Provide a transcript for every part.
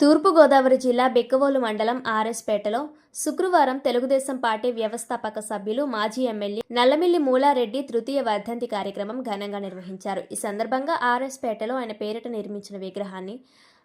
తూర్పుగోదావరి జిల్లా బెక్కవోలు మండలం ఆర్ఎస్పేటలో శుక్రవారం తెలుగుదేశం పార్టీ వ్యవస్థాపక సభ్యులు మాజీ ఎమ్మెల్యే నల్లమిల్లి మూలారెడ్డి తృతీయ వర్ధంతి కార్యక్రమం ఘనంగా నిర్వహించారు. ఈ సందర్భంగా ఆర్ఎస్పేటలో ఆయన పేరిట నిర్మించిన విగ్రహాన్ని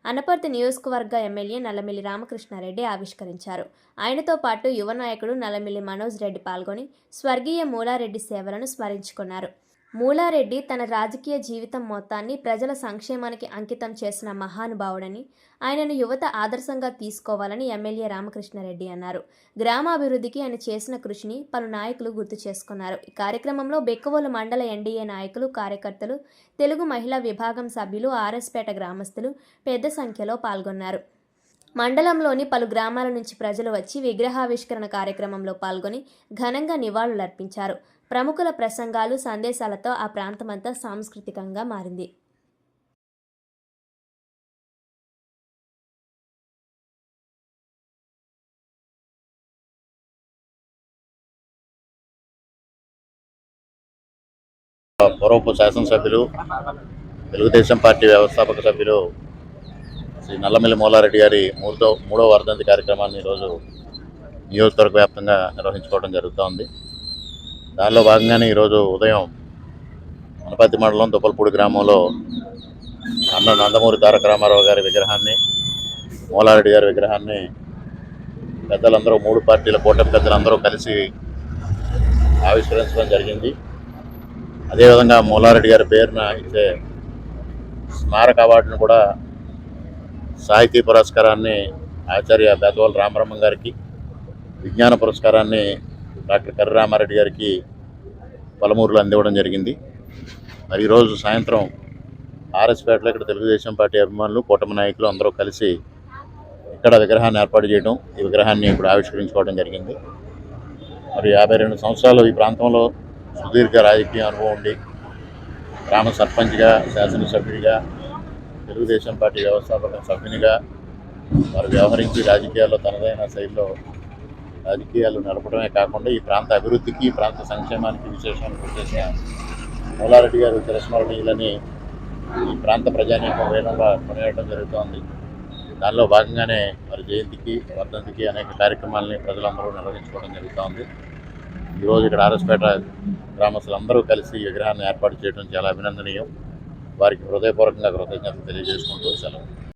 అనపర్తి నియోజకవర్గ ఎమ్మెల్యే నల్లమిల్లి రామకృష్ణారెడ్డి ఆవిష్కరించారు. ఆయనతో పాటు యువ నాయకుడు నల్లమిల్లి మనోజ్ రెడ్డి పాల్గొని స్వర్గీయ మూలారెడ్డి సేవలను స్మరించుకున్నారు. మూలారెడ్డి తన రాజకీయ జీవితం మొత్తాన్ని ప్రజల సంక్షేమానికి అంకితం చేసిన మహానుభావుడని ఆయనను యువత ఆదర్శంగా తీసుకోవాలని ఎమ్మెల్యే రామకృష్ణారెడ్డి అన్నారు. గ్రామాభివృద్ధికి ఆయన చేసిన కృషిని పలు నాయకులు గుర్తు చేసుకున్నారు. ఈ కార్యక్రమంలో బెక్కవోలు మండల ఎన్డీఏ నాయకులు కార్యకర్తలు తెలుగు మహిళా విభాగం సభ్యులు ఆర్ఎస్పేట గ్రామస్తులు పెద్ద సంఖ్యలో పాల్గొన్నారు. మండలంలోని పలు గ్రామాల నుంచి ప్రజలు వచ్చి విగ్రహావిష్కరణ కార్యక్రమంలో పాల్గొని ఘనంగా నివాళులర్పించారు. ప్రముఖుల ప్రసంగాలు సందేశాలతో ఆ ప్రాంతమంతా సాంస్కృతికంగా మారింది. పూర్వపు శాసనసభ్యులు తెలుగుదేశం పార్టీ వ్యవస్థాపక సభ్యులు శ్రీ నల్లమిల్లి మూలారెడ్డి గారి మూడో మూడో వర్ధంతి కార్యక్రమాన్ని ఈరోజు నియోజకవర్గ వ్యాప్తంగా నిర్వహించుకోవడం జరుగుతోంది. దానిలో భాగంగానే ఈరోజు ఉదయం అనపతి మండలం దుప్పలపూడి గ్రామంలో అన్న నందమూరి తారక రామారావు గారి విగ్రహాన్ని మూలారెడ్డి గారి విగ్రహాన్ని పెద్దలందరూ మూడు పార్టీల కూటమి పెద్దలందరూ కలిసి ఆవిష్కరించడం జరిగింది. అదేవిధంగా మూలారెడ్డి గారి పేరున ఇచ్చే స్మారక అవార్డును కూడా సాహితీ పురస్కారాన్ని ఆచార్య బేదవాల రామరమ్మ గారికి విజ్ఞాన పురస్కారాన్ని డాక్టర్ కర్రి రామారెడ్డి గారికి పలమూరులో అందివ్వడం జరిగింది. మరి ఈరోజు సాయంత్రం ఆర్ఎస్పేటలో ఇక్కడ తెలుగుదేశం పార్టీ అభిమానులు కూటమి నాయకులు అందరూ కలిసి ఇక్కడ విగ్రహాన్ని ఏర్పాటు చేయడం ఈ విగ్రహాన్ని ఇప్పుడు ఆవిష్కరించుకోవడం జరిగింది. మరి యాభై రెండు సంవత్సరాలు ఈ ప్రాంతంలో సుదీర్ఘ రాజకీయ అనుభవం ఉండి గ్రామ సర్పంచ్గా శాసనసభ్యుడిగా తెలుగుదేశం పార్టీ వ్యవస్థాపక సభ్యునిగా వారు వ్యవహరించి రాజకీయాల్లో తనదైన శైలిలో రాజకీయాలు నడపడమే కాకుండా ఈ ప్రాంత అభివృద్ధికి ఈ ప్రాంత సంక్షేమానికి విశేషమైన కృషి చేసిన మూలారెడ్డి గారు చిరస్మరణీయులని ఈ ప్రాంత ప్రజానీకం వేగంగా కొనియడం జరుగుతోంది. దానిలో భాగంగానే వారి జయంతికి వర్ధంతికి అనేక కార్యక్రమాలని ప్రజలందరూ నిర్వహించుకోవడం జరుగుతోంది. ఈరోజు ఇక్కడ ఆర్ఎస్పేట గ్రామస్తులందరూ కలిసి విగ్రహాన్ని ఏర్పాటు చేయడం చాలా అభినందనీయం. వారికి హృదయపూర్వకంగా కృతజ్ఞతలు తెలియజేసుకుంటూ సెలవు.